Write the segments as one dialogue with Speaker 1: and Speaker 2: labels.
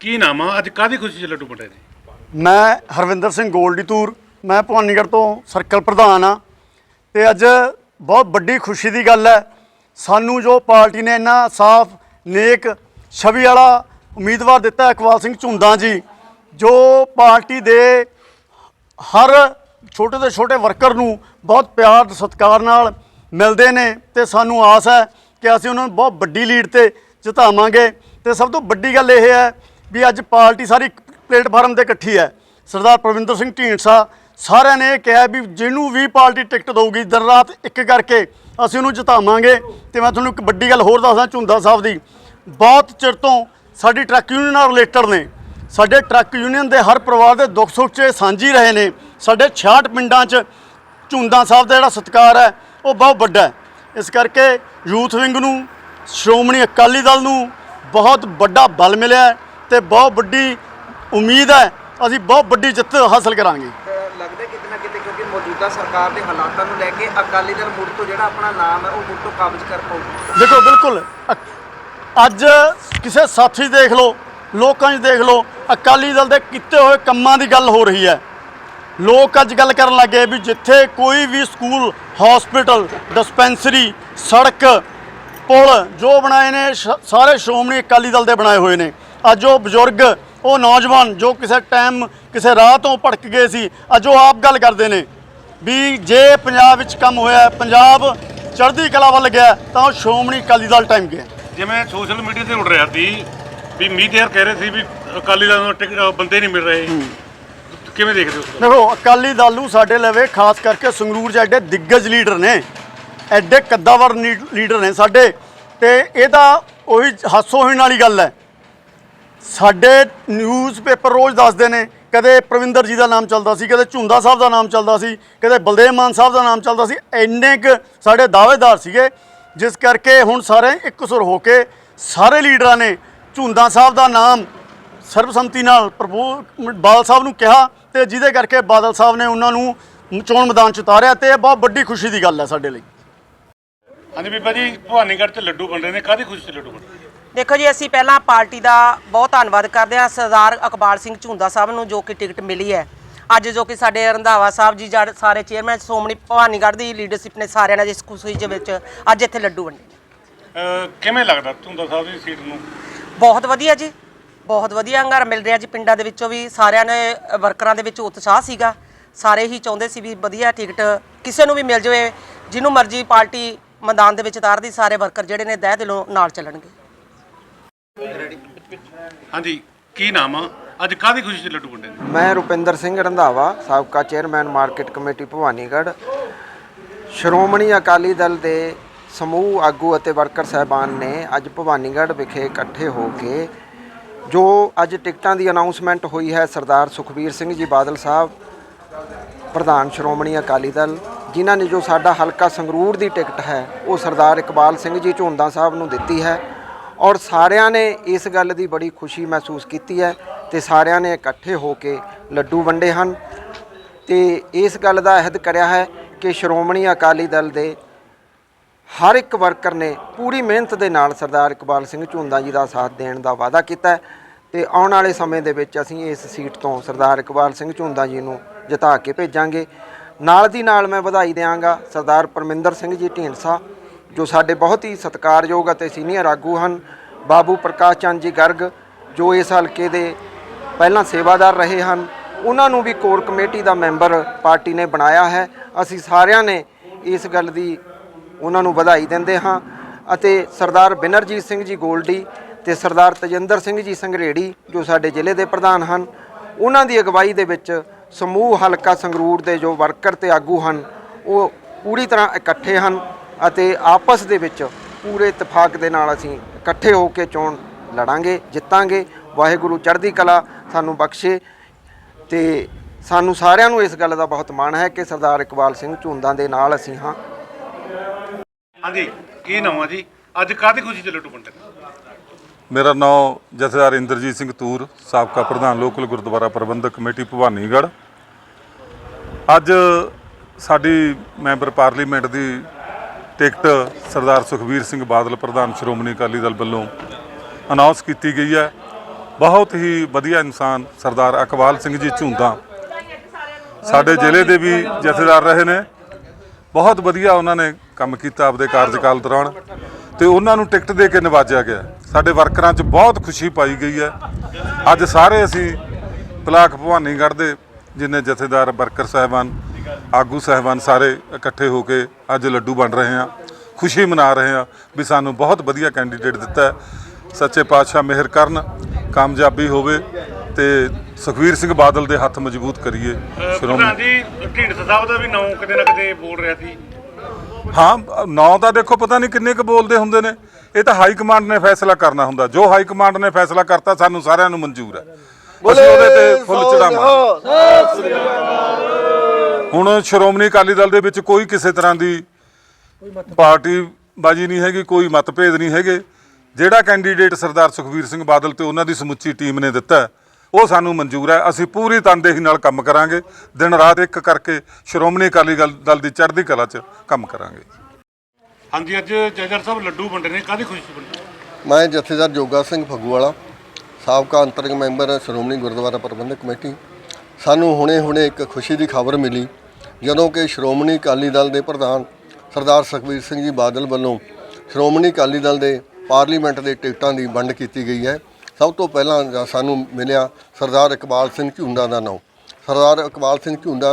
Speaker 1: ਕੀ ਨਾਮ ਆ? ਅੱਜ ਕਾਦੀ ਖੁਸ਼ੀ ਚ ਲੱਡੂ ਵੰਡੇ ਨੇ?
Speaker 2: ਮੈਂ ਹਰਵਿੰਦਰ ਸਿੰਘ ਗੋਲਡੀ ਤੂਰ। ਮੈਂ ਭਵਾਨੀਗੜ੍ਹ ਤੋਂ ਸਰਕਲ ਪ੍ਰਧਾਨ ਆ। ਤੇ ਅੱਜ ਬਹੁਤ ਵੱਡੀ ਖੁਸ਼ੀ ਦੀ ਗੱਲ ਹੈ। ਸਾਨੂੰ ਜੋ ਪਾਰਟੀ ਨੇ ਇੰਨਾ ਸਾਫ਼, ਨੇਕ, ਛਵੀ ਵਾਲਾ ਉਮੀਦਵਾਰ ਦਿੱਤਾ ਇਕਬਾਲ ਸਿੰਘ ਝੁੰਦਾ ਜੀ, ਜੋ ਪਾਰਟੀ ਦੇ ਹਰ ਛੋਟੇ ਤੋਂ ਛੋਟੇ ਵਰਕਰ ਨੂੰ ਬਹੁਤ ਪਿਆਰ ਤੇ ਸਤਿਕਾਰ ਨਾਲ ਮਿਲਦੇ ਨੇ ਤੇ ਸਾਨੂੰ ਆਸ ਹੈ ਕਿ ਅਸੀਂ ਉਹਨਾਂ ਨੂੰ ਬਹੁਤ ਵੱਡੀ ਲੀਡ ਤੇ ਜਿਤਾਵਾਂਗੇ। ਤੇ ਸਭ ਤੋਂ ਵੱਡੀ ਗੱਲ ਇਹ ਹੈ ਵੀ ਅੱਜ ਪਾਰਟੀ ਸਾਰੀ ਪਲੇਟਫਾਰਮ ਤੇ ਇਕੱਠੀ ਹੈ। ਸਰਦਾਰ ਪ੍ਰਵਿੰਦਰ ਸਿੰਘ ਢੀਂਡਸਾ ਸਾਰਿਆਂ ਨੇ ਇਹ ਕਿਹਾ ਵੀ ਜਿਹਨੂੰ ਵੀ ਪਾਰਟੀ ਟਿਕਟ ਦੇਊਗੀ, ਦਰ ਰਾਤ ਇੱਕ ਕਰਕੇ ਅਸੀਂ ਉਹਨੂੰ ਜਿਤਾਵਾਂਗੇ। ਤੇ ਮੈਂ ਤੁਹਾਨੂੰ ਇੱਕ ਵੱਡੀ ਗੱਲ ਹੋਰ ਦੱਸਦਾ ਝੁੰਦਾ ਸਾਹਿਬ ਦੀ। ਬਹੁਤ ਚਿਰ ਤੋਂ ਸਾਡੀ ਟਰੱਕ ਯੂਨੀਅਨ ਨਾਲ ਰਿਲੇਟਡ ਨੇ। ਸਾਡੇ ਟਰੱਕ ਯੂਨੀਅਨ ਦੇ ਹਰ ਪਰਿਵਾਰ ਦੇ ਦੁੱਖ ਸੁੱਖ 'ਚ ਸਾਂਝੀ ਰਹੇ ਨੇ। ਸਾਡੇ 66 ਪਿੰਡਾਂ 'ਚ ਝੁੰਦਾ ਸਾਹਿਬ ਦਾ ਜਿਹੜਾ ਸਤਿਕਾਰ ਹੈ ਉਹ ਬਹੁਤ ਵੱਡਾ ਹੈ। ਇਸ ਕਰਕੇ ਯੂਥ ਵਿੰਗ ਨੂੰ ਸ਼੍ਰੋਮਣੀ ਅਕਾਲੀ ਦਲ ਨੂੰ ਬਹੁਤ ਵੱਡਾ ਬਲ ਮਿਲਿਆ ਤੇ ਬਹੁਤ ਵੱਡੀ ਉਮੀਦ ਹੈ ਅਸੀਂ ਬਹੁਤ ਵੱਡੀ ਜਿੱਤ ਹਾਸਲ ਕਰਾਂਗੇ।
Speaker 3: ਲੱਗਦਾ ਕਿਤੇ ਨਾ ਕਿਤੇ ਕਿਉਂਕਿ ਮੌਜੂਦਾ ਸਰਕਾਰ ਦੇ ਹਾਲਾਤਾਂ ਨੂੰ ਲੈ ਕੇ ਅਕਾਲੀ ਦਲ ਮੁੜ ਤੋਂ ਜਿਹੜਾ ਆਪਣਾ ਨਾਮ ਹੈ ਉਹ ਮੁੜ ਤੋਂ ਕਾਬਜ਼ ਕਰ ਪਾਊਗਾ।
Speaker 2: ਦੇਖੋ ਬਿਲਕੁਲ ਅੱਜ ਕਿਸੇ ਸਾਥੀ 'ਚ ਦੇਖ ਲਓ, ਲੋਕਾਂ 'ਚ ਦੇਖ ਲਓ, ਅਕਾਲੀ ਦਲ ਦੇ ਕੀਤੇ ਹੋਏ ਕੰਮਾਂ ਦੀ ਗੱਲ ਹੋ ਰਹੀ ਹੈ। ਲੋਕ ਅੱਜ ਗੱਲ ਕਰਨ ਲੱਗੇ ਵੀ ਜਿੱਥੇ ਕੋਈ ਵੀ ਸਕੂਲ ਹਸਪੀਟਲ ਡਿਸਪੈਂਸਰੀ ਸੜਕ, ਪੁਲ ਜੋ ਬਣਾਏ ਨੇ, ਸ਼- ਸਾਰੇ ਸ਼੍ਰੋਮਣੀ ਅਕਾਲੀ ਦਲ ਦੇ ਬਣਾਏ ਹੋਏ ਨੇ। ਅੱਜ ਉਹ ਬਜ਼ੁਰਗ, ਉਹ ਨੌਜਵਾਨ ਜੋ ਕਿਸੇ ਟਾਈਮ ਕਿਸੇ ਰਾਹ ਤੋਂ ਭਟਕ ਗਏ ਸੀ, ਅੱਜ ਉਹ ਆਪ ਗੱਲ ਕਰਦੇ ਨੇ ਵੀ ਜੇ ਪੰਜਾਬ ਵਿੱਚ ਕੰਮ ਹੋਇਆ, ਪੰਜਾਬ ਚੜ੍ਹਦੀ ਕਲਾ ਵੱਲ ਗਿਆ, ਤਾਂ ਉਹ ਸ਼੍ਰੋਮਣੀ ਅਕਾਲੀ ਦਲ ਟਾਈਮ ਗਿਆ।
Speaker 1: ਜਿਵੇਂ ਸੋਸ਼ਲ ਮੀਡੀਆ ਤੇ ਉੱਡ ਰਿਹਾ ਸੀ ਵੀ ਮੀਡੀਆ ਕਹਿ ਰਹੇ ਸੀ ਵੀ ਅਕਾਲੀ ਦਲ ਨੂੰ ਟਿਕ- ਬੰਦੇ ਨਹੀਂ ਮਿਲ ਰਹੇ। ਕਿਵੇਂ ਦੇਖਦੇ ਹੋ ਉਸ ਗੱਲ
Speaker 2: ਦੇਖੋ ਅਕਾਲੀ ਦਲ ਨੂੰ ਸਾਡੇ ਲਵੇ ਖਾਸ ਕਰਕੇ ਸੰਗਰੂਰ 'ਚ ਐਡੇ ਦਿੱਗਜ ਲੀਡਰ ਨੇ ਐਡੇ ਕੱਦਾਵਰ ਨੀ- ਲੀਡਰ ਨੇ ਸਾਡੇ ਤੇ ਇਹ ਤਾਂ ਉਹੀ ਹਾਸੋਹੀਣ ਵਾਲੀ ਗੱਲ ਹੈ। ਸਾਡੇ ਨਿਊਜ਼ਪੇਪਰ ਰੋਜ਼ ਦੱਸਦੇ ਨੇ ਕਦੇ ਪ੍ਰਵਿੰਦਰ ਜੀ ਦਾ ਨਾਮ ਚੱਲਦਾ ਸੀ ਕਦੇ ਝੁੰਦਾ ਸਾਹਿਬ ਦਾ ਨਾਮ ਚੱਲਦਾ ਸੀ ਕਦੇ ਬਲਦੇਵ ਮਾਨ ਸਾਹਿਬ ਦਾ ਨਾਮ ਚੱਲਦਾ ਸੀ ਇੰਨੇ ਕੁ ਸਾਡੇ ਦਾਅਵੇਦਾਰ ਸੀਗੇ। ਜਿਸ ਕਰਕੇ ਹੁਣ ਸਾਰੇ ਇੱਕ ਸੁਰ ਹੋ ਕੇ ਸਾਰੇ ਲੀਡਰਾਂ ਨੇ ਝੁੰਦਾ ਸਾਹਿਬ ਦਾ ਨਾਮ ਸਰਬਸੰਮਤੀ ਨਾਲ ਪ੍ਰਭੂ ਬਾਦਲ ਸਾਹਿਬ ਨੂੰ ਕਿਹਾ ਤੇ ਜਿਹਦੇ ਕਰਕੇ ਬਾਦਲ ਸਾਹਿਬ ਨੇ ਉਹਨਾਂ ਨੂੰ ਚੋਣ ਮੈਦਾਨ ਚ ਉਤਾਰਿਆ ਤੇ ਇਹ ਬਹੁਤ ਵੱਡੀ ਖੁਸ਼ੀ ਦੀ ਗੱਲ ਹੈ ਸਾਡੇ ਲਈ।
Speaker 1: ਹਾਂਜੀ ਬੀਬਾ ਜੀ ਭਵਾਨੀਗੜ੍ਹ ਚ ਲੱਡੂ ਵੰਡੇ ਨੇ। ਕਾਦੀ ਖੁਸ਼ੀ ਚ ਲੱਡੂ ਵੰਡੇ
Speaker 4: ਦੇਖੋ ਜੀ ਅਸੀਂ ਪਹਿਲਾਂ ਪਾਰਟੀ ਦਾ ਬਹੁਤ ਧੰਨਵਾਦ ਕਰਦੇ ਹਾਂ ਸਰਦਾਰ ਇਕਬਾਲ ਸਿੰਘ ਝੁੰਦਾ ਸਾਹਿਬ ਨੂੰ ਜੋ ਕਿ ਟਿਕਟ ਮਿਲੀ ਹੈ। ਅੱਜ ਜੋ ਕਿ ਸਾਡੇ ਰੰਧਾਵਾ ਸਾਹਿਬ ਜੀ ਜੜ ਸਾਰੇ ਚੇਅਰਮੈਨ ਸੋਮਣੀ ਭਵਾਨੀਗੜ੍ਹ ਦੀ ਲੀਡਰਸ਼ਿਪ ਨੇ ਸਾਰਿਆਂ ਨੇ ਇਸ ਖੁਸ਼ੀ ਦੇ ਵਿੱਚ ਅੱਜ ਇੱਥੇ ਲੱਡੂ ਵੰਡੇ ਨੇ।
Speaker 1: ਅ, ਕਿਵੇਂ ਲੱਗਦਾ ਝੁੰਦਾ ਸਾਹਿਬ ਦੀ ਸੀਟ ਨੂੰ?
Speaker 4: ਬਹੁਤ ਵਧੀਆ ਜੀ ਬਹੁਤ ਵਧੀਆ ਹੰਗਾਰਾ ਮਿਲ ਰਿਹਾ ਜੀ ਪਿੰਡਾਂ ਦੇ ਵਿੱਚੋਂ ਵੀ ਸਾਰਿਆਂ ਨੇ ਵਰਕਰਾਂ ਦੇ ਵਿੱਚ ਉਤਸ਼ਾਹ ਸੀਗਾ। ਸਾਰੇ ਹੀ ਚਾਹੁੰਦੇ ਸੀ ਵੀ ਵਧੀਆ ਟਿਕਟ ਕਿਸੇ ਨੂੰ ਵੀ ਮਿਲ ਜਾਵੇ ਜਿਹਨੂੰ ਮਰਜ਼ੀ ਪਾਰਟੀ ਮੈਦਾਨ ਦੇ ਵਿੱਚ ਉਤਾਰਦੀ ਸਾਰੇ ਵਰਕਰ ਜਿਹੜੇ ਨੇ ਦਹਿ ਦਿਲੋਂ ਨਾਲ ਚੱਲਣਗੇ।
Speaker 1: ਹਾਂਜੀ ਕੀ ਨਾਮ ਆ? ਅੱਜ ਕਾਦੀ ਖੁਸ਼ੀ ਚ ਲੱਡੂ ਵੰਡੇ ਨੇ?
Speaker 3: ਮੈਂ ਰੁਪਿੰਦਰ ਸਿੰਘ ਰੰਧਾਵਾ, ਸਾਬਕਾ chairman market committee Bhawanigarh. Shiromani Akali Dal ਦੇ ਸਮੂਹ ਆਗੂ ਅਤੇ ਵਰਕਰ ਸਹਿਬਾਨ ਨੇ ਅੱਜ ਭਵਾਨੀਗੜ੍ਹ ਵਿਖੇ ਇਕੱਠੇ ਹੋ ਕੇ ਜੋ ਅੱਜ ਟਿਕਟਾਂ ਦੀ ਅਨਾਉਂਸਮੈਂਟ ਹੋਈ ਹੈ, ਸਰਦਾਰ ਸੁਖਬੀਰ ਸਿੰਘ ਜੀ ਬਾਦਲ ਸਾਹਿਬ, ਪ੍ਰਧਾਨ ਸ਼੍ਰੋਮਣੀ ਅਕਾਲੀ ਦਲ, ਜਿਨ੍ਹਾਂ ਨੇ ਜੋ ਸਾਡਾ ਹਲਕਾ ਸੰਗਰੂਰ ਦੀ ਟਿਕਟ ਹੈ, ਉਹ ਸਰਦਾਰ ਇਕਬਾਲ ਸਿੰਘ ਜੀ ਝੁੰਦਾ ਸਾਹਿਬ ਨੂੰ ਦਿੱਤੀ ਹੈ। ਔਰ ਸਾਰਿਆਂ ਨੇ ਇਸ ਗੱਲ ਦੀ ਬੜੀ ਖੁਸ਼ੀ ਮਹਿਸੂਸ ਕੀਤੀ ਹੈ ਤੇ ਸਾਰਿਆਂ ਨੇ ਇਕੱਠੇ ਹੋ ਕੇ ਲੱਡੂ ਵੰਡੇ ਹਨ। ਤੇ ਇਸ ਗੱਲ ਦਾ ਅਹਿਦ ਕਰਿਆ ਹੈ ਕਿ ਸ਼੍ਰੋਮਣੀ ਅਕਾਲੀ ਦਲ ਦੇ ਹਰ ਇੱਕ ਵਰਕਰ ਨੇ ਪੂਰੀ ਮਿਹਨਤ ਦੇ ਨਾਲ ਸਰਦਾਰ ਇਕਬਾਲ ਸਿੰਘ ਝੁੰਦਾ ਜੀ ਦਾ ਸਾਥ ਦੇਣ ਦਾ ਵਾਅਦਾ ਕੀਤਾ ਹੈ ਤੇ ਆਉਣ ਵਾਲੇ ਸਮੇਂ ਦੇ ਵਿੱਚ ਅਸੀਂ ਇਸ ਸੀਟ ਤੋਂ ਸਰਦਾਰ ਇਕਬਾਲ ਸਿੰਘ ਝੁੰਦਾ ਜੀ ਨੂੰ ਜਿਤਾ ਕੇ ਭੇਜਾਂਗੇ। ਨਾਲ ਦੀ ਨਾਲ ਮੈਂ ਵਧਾਈ ਦਿਆਂਗਾ ਸਰਦਾਰ ਪਰਮਿੰਦਰ ਸਿੰਘ ਜੀ ਢੀਂਡਸਾ, ਜੋ ਸਾਡੇ ਬਹੁਤ ਹੀ ਸਤਿਕਾਰਯੋਗ ਅਤੇ ਸੀਨੀਅਰ ਆਗੂ ਹਨ। ਬਾਬੂ ਪ੍ਰਕਾਸ਼ ਚੰਦ ਜੀ ਗਰਗ, ਜੋ ਇਸ ਹਲਕੇ ਦੇ ਪਹਿਲਾਂ ਸੇਵਾਦਾਰ ਰਹੇ ਹਨ। ਉਹਨਾਂ ਨੂੰ ਵੀ ਕੋਰ ਕਮੇਟੀ ਦਾ ਮੈਂਬਰ ਪਾਰਟੀ ਨੇ ਬਣਾਇਆ ਹੈ। ਅਸੀਂ ਸਾਰਿਆਂ ਨੇ ਇਸ ਗੱਲ ਦੀ ਉਹਨਾਂ ਨੂੰ ਵਧਾਈ ਦਿੰਦੇ ਹਾਂ ਅਤੇ ਸਰਦਾਰ ਬਿਨਰਜੀਤ ਸਿੰਘ ਜੀ ਗੋਲਡੀ ਤੇ ਸਰਦਾਰ ਤਜਿੰਦਰ ਸਿੰਘ ਜੀ ਸੰਘਰੇੜੀ ਜੋ ਸਾਡੇ ਜ਼ਿਲ੍ਹੇ ਦੇ ਪ੍ਰਧਾਨ ਹਨ, ਉਹਨਾਂ ਦੀ ਅਗਵਾਈ ਦੇ ਵਿੱਚ ਸਮੂਹ ਹਲਕਾ ਸੰਗਰੂਰ ਦੇ ਜੋ ਵਰਕਰ ਤੇ ਆਗੂ ਹਨ, ਉਹ ਪੂਰੀ ਤਰ੍ਹਾਂ ਇਕੱਠੇ ਹਨ ਅਤੇ ਆਪਸ ਦੇ ਵਿੱਚ ਪੂਰੇ ਇਤਫਾਕ ਦੇ ਨਾਲ ਅਸੀਂ ਇਕੱਠੇ ਹੋ ਕੇ ਚੋਣ ਲੜਾਂਗੇ, ਜਿੱਤਾਂਗੇ ਵਾਹਿਗੁਰੂ ਚੜ੍ਹਦੀ ਕਲਾ ਸਾਨੂੰ ਬਖਸ਼ੇ ਤੇ ਸਾਨੂੰ ਸਾਰਿਆਂ ਨੂੰ ਇਸ ਗੱਲ ਦਾ ਬਹੁਤ ਮਾਣ ਹੈ ਕਿ ਸਰਦਾਰ ਇਕਬਾਲ ਸਿੰਘ ਝੁੰਦਾਂ ਦੇ ਨਾਲ ਅਸੀਂ ਹਾਂ।
Speaker 1: ਹਾਂਜੀ ਕੀ ਨਾਮ ਆ ਜੀ? ਅੱਜ ਕਾਦੀ ਖੁਸ਼ੀ ਚ ਲੱਡੂ ਵੰਡੇ ਨੇ
Speaker 5: ਮੇਰਾ ਨਾਮ ਜਥੇਦਾਰ ਇੰਦਰਜੀਤ ਸਿੰਘ ਤੂਰ ਸਾਬਕਾ ਪ੍ਰਧਾਨ ਲੋਕਲ ਗੁਰਦੁਆਰਾ ਪ੍ਰਬੰਧਕ ਕਮੇਟੀ ਭਵਾਨੀਗੜ੍ਹ। ਅੱਜ ਸਾਡੀ ਮੈਂਬਰ ਪਾਰਲੀਮੈਂਟ ਦੀ ਟਿਕਟ ਸਰਦਾਰ ਸੁਖਬੀਰ ਸਿੰਘ ਬਾਦਲ ਪ੍ਰਧਾਨ ਸ਼੍ਰੋਮਣੀ ਅਕਾਲੀ ਦਲ ਵੱਲੋਂ ਅਨਾਉਂਸ ਕੀਤੀ ਗਈ ਹੈ। ਬਹੁਤ ਹੀ ਵਧੀਆ ਇਨਸਾਨ ਸਰਦਾਰ ਅਕਵਾਲ ਸਿੰਘ ਜੀ ਝੁੰਦਾ। ਸਾਡੇ ਜ਼ਿਲ੍ਹੇ ਦੇ ਵੀ ਜਥੇਦਾਰ ਰਹੇ ਨੇ। ਬਹੁਤ ਵਧੀਆ ਉਹਨਾਂ ਨੇ ਕੰਮ ਕੀਤਾ ਆਪਦੇ ਕਾਰਜਕਾਲ ਦੌਰਾਨ। ਤੇ ਉਹਨਾਂ ਨੂੰ ਟਿਕਟ ਦੇ ਕੇ ਨਿਵਾਜਿਆ ਗਿਆ। ਸਾਡੇ ਵਰਕਰਾਂ 'ਚ ਬਹੁਤ ਖੁਸ਼ੀ ਪਾਈ ਗਈ ਹੈ। ਅੱਜ ਸਾਰੇ ਅਸੀਂ ਬਲਾਕ ਭਵਾਨੀਗੜ੍ਹ ਦੇ ਜਿੰਨੇ ਜਥੇਦਾਰ ਵਰਕਰ ਸਾਹਿਬਾਨ, ਆਗੂ ਸਾਹਿਬਾਨ ਸਾਰੇ ਇਕੱਠੇ ਹੋ ਕੇ ਅੱਜ ਲੱਡੂ ਬਣ ਰਹੇ ਹਾਂ। ਖੁਸ਼ੀ ਮਨਾ ਰਹੇ ਹਾਂ ਵੀ ਸਾਨੂੰ ਬਹੁਤ ਵਧੀਆ ਕੈਂਡੀਡੇਟ ਦਿੱਤਾ ਸੱਚੇ ਪਾਤਸ਼ਾਹ ਮਿਹਰ ਕਰਨ। ਕਾਮਯਾਬੀ ਹੋਵੇ ਤੇ ਸੁਖਵੀਰ ਸਿੰਘ ਬਾਦਲ ਦੇ ਹੱਥ ਮਜ਼ਬੂਤ ਕਰੀਏ
Speaker 1: ਪ੍ਰਧਾਨ
Speaker 5: ਸ਼੍ਰੋਮਣੀ
Speaker 1: ਜੀ ਢੀਂਡਸਾ ਸਾਹਿਬ ਦਾ ਵੀ ਨਾਂ ਕਿਤੇ ਨਾ ਕਿਤੇ ਬੋਲ ਰਿਹਾ ਸੀ।
Speaker 5: ਹਾਂ ਨਾਂ ਤਾਂ ਦੇਖੋ ਪਤਾ ਨਹੀਂ ਕਿੰਨੇ ਕੁ ਬੋਲਦੇ ਹੁੰਦੇ ਨੇ। ਇਹ ਤਾਂ ਹਾਈ ਕਮਾਂਡ ਨੇ ਫੈਸਲਾ ਕਰਨਾ ਹੁੰਦਾ। ਜੋ ਹਾਈ ਕਮਾਂਡ ਨੇ ਫੈਸਲਾ ਕਰਤਾ ਸਾਨੂੰ ਸਾਰਿਆਂ ਨੂੰ ਮਨਜ਼ੂਰ ਹੈ। ਅਸੀਂ ਉਹਦੇ ਤੇ ਫੁੱਲ ਚੜਾਵਾਂਗੇ ਹੁਣ ਸ਼੍ਰੋਮਣੀ ਅਕਾਲੀ ਦਲ ਦੇ ਵਿੱਚ ਕੋਈ ਕਿਸੇ ਤਰ੍ਹਾਂ ਦੀ ਪਾਰਟੀ ਬਾਜੀ ਨਹੀਂ ਹੈਗੀ ਕੋਈ ਮਤਭੇਦ ਨਹੀਂ ਹੈਗੇ। ਜਿਹੜਾ ਕੈਂਡੀਡੇਟ ਸਰਦਾਰ ਸੁਖਵੀਰ ਸਿੰਘ ਬਾਦਲ ਤੇ ਉਹਨਾਂ ਦੀ ਸਮੁੱਚੀ ਟੀਮ ਨੇ ਦਿੱਤਾ ਉਹ ਸਾਨੂੰ ਮਨਜ਼ੂਰ ਹੈ। ਅਸੀਂ ਪੂਰੀ ਤਨਦੇਹੀ ਨਾਲ ਕੰਮ ਕਰਾਂਗੇ। ਦਿਨ ਰਾਤ ਇੱਕ ਕਰਕੇ ਸ਼੍ਰੋਮਣੀ ਅਕਾਲੀ ਦਲ ਦਲ ਦੀ ਚੜ੍ਹਦੀ ਕਲਾ 'ਚ ਕੰਮ ਕਰਾਂਗੇ।
Speaker 1: ਹਾਂਜੀ ਅੱਜ ਜੈਜਰ ਸਾਹਿਬ ਲੱਡੂ ਵੰਡੇ ਨੇ। ਕਾਦੀ ਖੁਸ਼ੀ ਵੰਡੀ?
Speaker 6: ਮੈਂ ਜਥੇਦਾਰ ਜੋਗਾ ਸਿੰਘ ਫੱਗੂਵਾਲਾ ਸਾਬਕਾ ਅੰਤਰੰਗ ਮੈਂਬਰ ਸ਼੍ਰੋਮਣੀ ਗੁਰਦੁਆਰਾ ਪ੍ਰਬੰਧਕ ਕਮੇਟੀ। ਸਾਨੂੰ ਹੁਣੇ-ਹੁਣੇ ਇੱਕ ਖੁਸ਼ੀ ਦੀ ਖਬਰ ਮਿਲੀ ਜਦੋਂ ਕਿ ਸ਼੍ਰੋਮਣੀ ਅਕਾਲੀ ਦਲ ਦੇ ਪ੍ਰਧਾਨ ਸਰਦਾਰ ਸੁਖਬੀਰ ਸਿੰਘ ਜੀ ਬਾਦਲ ਵੱਲੋਂ ਸ਼੍ਰੋਮਣੀ ਅਕਾਲੀ ਦਲ ਦੇ ਪਾਰਲੀਮੈਂਟ ਦੇ ਟਿਕਟਾਂ ਦੀ ਵੰਡ ਕੀਤੀ ਗਈ ਹੈ। ਸਭ ਤੋਂ ਪਹਿਲਾਂ ਸਾਨੂੰ ਮਿਲਿਆ ਸਰਦਾਰ ਇਕਬਾਲ ਸਿੰਘ ਝੁੰਦਾ ਦਾ ਨਾਮ ਸਰਦਾਰ ਇਕਬਾਲ ਸਿੰਘ ਝੁੰਦਾ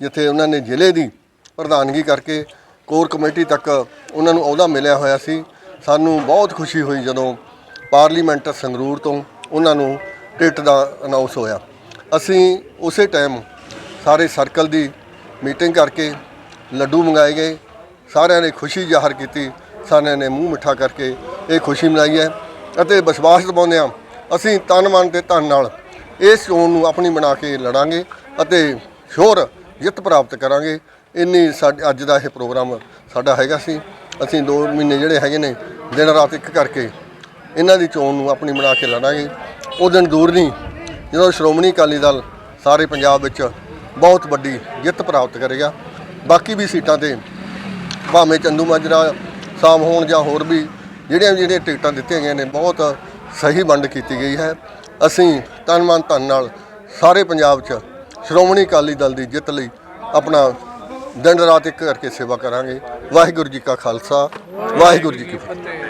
Speaker 6: ਜਿੱਥੇ ਉਹਨਾਂ ਨੇ ਜ਼ਿਲ੍ਹੇ ਦੀ ਪ੍ਰਧਾਨਗੀ ਕਰਕੇ ਕੋਰ ਕਮੇਟੀ ਤੱਕ ਉਹਨਾਂ ਨੂੰ ਅਹੁਦਾ ਮਿਲਿਆ ਹੋਇਆ ਸੀ। ਸਾਨੂੰ ਬਹੁਤ ਖੁਸ਼ੀ ਹੋਈ ਜਦੋਂ ਪਾਰਲੀਮੈਂਟ ਸੰਗਰੂਰ ਤੋਂ ਉਹਨਾਂ ਨੂੰ ਟਿਕਟ ਦਾ ਅਨਾਉਂਸ ਹੋਇਆ। ਅਸੀਂ ਉਸੇ ਟਾਈਮ ਸਾਰੇ ਸਰਕਲ ਦੀ ਮੀਟਿੰਗ ਕਰਕੇ ਲੱਡੂ ਮੰਗਾਏ ਗਏ। ਸਾਰਿਆਂ ਨੇ ਖੁਸ਼ੀ ਜ਼ਾਹਰ ਕੀਤੀ। ਸਾਰਿਆਂ ਨੇ ਮੂੰਹ ਮਿੱਠਾ ਕਰਕੇ ਇਹ ਖੁਸ਼ੀ ਮਨਾਈ ਹੈ ਅਤੇ ਵਿਸ਼ਵਾਸ ਦਿਵਾਉਂਦੇ ਹਾਂ, ਅਸੀਂ ਤਨ ਮਨ ਤੇ ਧਨ ਨਾਲ ਇਸ ਚੋਣ ਨੂੰ ਆਪਣੀ ਬਣਾ ਕੇ ਲੜਾਂਗੇ ਅਤੇ ਸ਼ੋਰ ਜਿੱਤ ਪ੍ਰਾਪਤ ਕਰਾਂਗੇ। ਇੰਨੀ ਸਾਡੇ, ਅੱਜ ਦਾ ਇਹ ਪ੍ਰੋਗਰਾਮ ਸਾਡਾ ਹੈਗਾ ਸੀ। ਅਸੀਂ 2 ਮਹੀਨੇ ਜਿਹੜੇ ਹੈਗੇ ਨੇ, ਦਿਨ ਰਾਤ ਇੱਕ ਕਰਕੇ ਇਹਨਾਂ ਦੀ ਚੋਣ ਨੂੰ ਆਪਣੀ ਬਣਾ ਕੇ ਲੜਾਂਗੇ। ਉਹ ਦਿਨ ਦੂਰ ਨਹੀਂ, ਜਦੋਂ ਸ਼੍ਰੋਮਣੀ ਅਕਾਲੀ ਦਲ ਸਾਰੇ ਪੰਜਾਬ ਵਿੱਚ ਬਹੁਤ ਵੱਡੀ ਜਿੱਤ ਪ੍ਰਾਪਤ ਕਰੇਗਾ। ਬਾਕੀ ਵੀ ਸੀਟਾਂ ਤੇ ਭਾਵੇਂ ਚੰਦੂ ਮਾਜਰਾ ਸ਼ਾਮ ਹੋਣ ਜਾਂ ਹੋਰ ਵੀ ਜਿਹੜੀਆਂ ਜਿਹੜੀਆਂ ਟਿਕਟਾਂ ਦਿੱਤੀਆਂ ਗਈਆਂ ਨੇ, ਬਹੁਤ ਸਹੀ ਵੰਡ ਕੀਤੀ ਗਈ ਹੈ। ਅਸੀਂ ਤਨ ਮਨ ਧਨ ਨਾਲ ਸਾਰੇ ਪੰਜਾਬ 'ਚ ਸ਼੍ਰੋਮਣੀ ਅਕਾਲੀ ਦਲ ਦੀ ਜਿੱਤ ਲਈ ਆਪਣਾ ਦਿਨ ਰਾਤ ਇੱਕ ਕਰਕੇ ਸੇਵਾ ਕਰਾਂਗੇ। ਵਾਹਿਗੁਰੂ ਜੀ ਕਾ ਖਾਲਸਾ, ਵਾਹਿਗੁਰੂ ਜੀ ਕੀ ਫਤਿਹ।